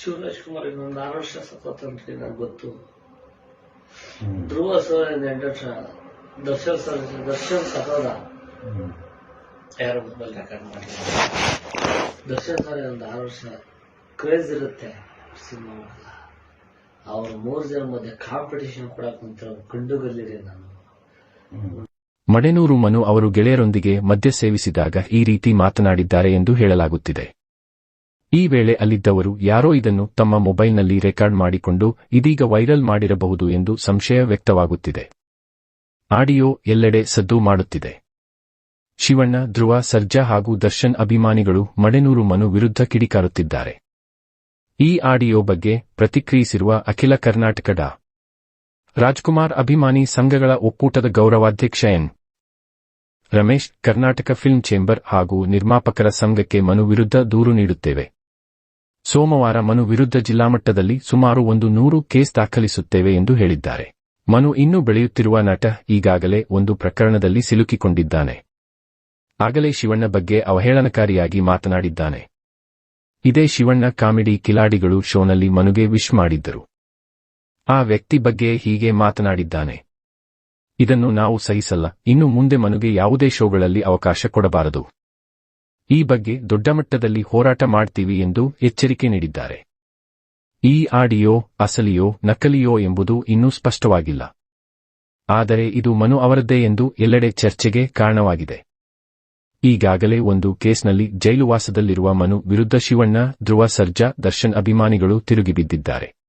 ಶಿವರಾಜ್ ಕುಮಾರ್ ಇನ್ನೊಂದು ಆರು ವರ್ಷ ಸ್ವತಂತ್ರ ನನಗೆ ಗೊತ್ತು. ಧ್ರುವ ಸರ್ ಎಂಟು ವರ್ಷ ದರ್ಶನ್ ಸರ್ ದರ್ಶನ್ ಸಹೋದ. ಯಾರು ಮೊಬೈಲ್ ರೆಕಾರ್ಡ್ ಮಾಡಿ ದರ್ಶನ್ ಸರ್ ಒಂದು ಆರು ವರ್ಷ ಕ್ರೇಜ್ ಇರುತ್ತೆ ಸಿನಿಮಾ ಅವರು ಮೂರು ಜನ ಮಧ್ಯೆ ಕಾಂಪಿಟೇಷನ್ ಕೂಡ ಕುಂತಿರೋ ಗಂಡುಗಲ್ಲಿರಿ ನಾನು. ಮಡೆನೂರು ಮನು ಅವರು ಗೆಳೆಯರೊಂದಿಗೆ ಮದ್ಯ ಸೇವಿಸಿದಾಗ ಈ ರೀತಿ ಮಾತನಾಡಿದ್ದಾರೆ ಎಂದು ಹೇಳಲಾಗುತ್ತಿದೆ ಈ ವೇಳೆ ಅಲ್ಲಿದ್ದವರು ಯಾರೋ ಇದನ್ನು ತಮ್ಮ ಮೊಬೈಲ್ನಲ್ಲಿ ರೆಕಾರ್ಡ್ ಮಾಡಿಕೊಂಡು ಇದೀಗ ವೈರಲ್ ಮಾಡಿರಬಹುದು ಎಂದು ಸಂಶಯ ವ್ಯಕ್ತವಾಗುತ್ತಿದೆ. ಆಡಿಯೋ ಎಲ್ಲೆಡೆ ಸದ್ದು ಮಾಡುತ್ತಿದೆ. ಶಿವಣ್ಣ, ಧ್ರುವ, ಸರ್ಜಾ ಹಾಗೂ ದರ್ಶನ್ ಅಭಿಮಾನಿಗಳು ಮಡೆನೂರು ಮನು ವಿರುದ್ಧ ಕಿಡಿಕಾರುತ್ತಿದ್ದಾರೆ. ಈ ಆಡಿಯೋ ಬಗ್ಗೆ ಪ್ರತಿಕ್ರಿಯಿಸಿರುವ ಅಖಿಲ ಕರ್ನಾಟಕ ಡಾ. ರಾಜ್ಕುಮಾರ್ ಅಭಿಮಾನಿ ಸಂಘಗಳ ಒಕ್ಕೂಟದ ಗೌರವಾಧ್ಯಕ್ಷ N. Ramesh, Karnataka film chamber ಹಾಗೂ ನಿರ್ಮಾಪಕರ ಸಂಘಕ್ಕೆ ಮನು ವಿರುದ್ಧ ದೂರು ನೀಡುತ್ತೇವೆ. ಸೋಮವಾರ ಮನು ವಿರುದ್ಧ ಜಿಲ್ಲಾಮಟ್ಟದಲ್ಲಿ ಸುಮಾರು ಒಂದು ನೂರು ಕೇಸ್ ದಾಖಲಿಸುತ್ತೇವೆ ಎಂದು ಹೇಳಿದ್ದಾರೆ. ಮನು ಇನ್ನೂ ಬೆಳೆಯುತ್ತಿರುವ ನಟ ಈಗಾಗಲೇ ಒಂದು ಪ್ರಕರಣದಲ್ಲಿ ಸಿಲುಕಿಕೊಂಡಿದ್ದಾನೆ. ಆಗಲೇ ಶಿವಣ್ಣ ಬಗ್ಗೆ ಅವಹೇಳನಕಾರಿಯಾಗಿ ಮಾತನಾಡಿದ್ದಾನೆ. ಇದೇ ಶಿವಣ್ಣ ಕಾಮಿಡಿ ಕಿಲಾಡಿಗಳು ಶೋನಲ್ಲಿ ಮನುಗೆ ವಿಶ್ ಮಾಡಿದ್ದರು. ಆ ವ್ಯಕ್ತಿ ಬಗ್ಗೆ ಹೀಗೆ ಮಾತನಾಡಿದ್ದಾನೆ. ಇದನ್ನು ನಾವು ಸಹಿಸಲ್ಲ, ಇನ್ನು ಮುಂದೆ ಮನುಗೆ ಯಾವುದೇ ಶೋಗಳಲ್ಲಿ ಅವಕಾಶ ಕೊಡಬಾರದು. ಈ ಬಗ್ಗೆ ದೊಡ್ಡ ಮಟ್ಟದಲ್ಲಿ ಹೋರಾಟ ಮಾಡ್ತೀವಿ ಎಂದು ಎಚ್ಚರಿಕೆ ನೀಡಿದ್ದಾರೆ. ಈ ಆಡಿಯೋ ಅಸಲಿಯೋ ನಕಲಿಯೋ ಎಂಬುದು ಇನ್ನೂ ಸ್ಪಷ್ಟವಾಗಿಲ್ಲ. ಆದರೆ ಇದು ಮನು ಅವರದ್ದೇ ಎಂದು ಎಲ್ಲೆಡೆ ಚರ್ಚೆಗೆ ಕಾರಣವಾಗಿದೆ. ಈಗಾಗಲೇ ಒಂದು ಕೇಸ್ನಲ್ಲಿ ಜೈಲುವಾಸದಲ್ಲಿರುವ ಮನು ವಿರುದ್ಧ ಶಿವಣ್ಣ, ಧ್ರುವ, ಸರ್ಜಾ, ದರ್ಶನ್ ಅಭಿಮಾನಿಗಳು ತಿರುಗಿಬಿದ್ದಿದ್ದಾರೆ.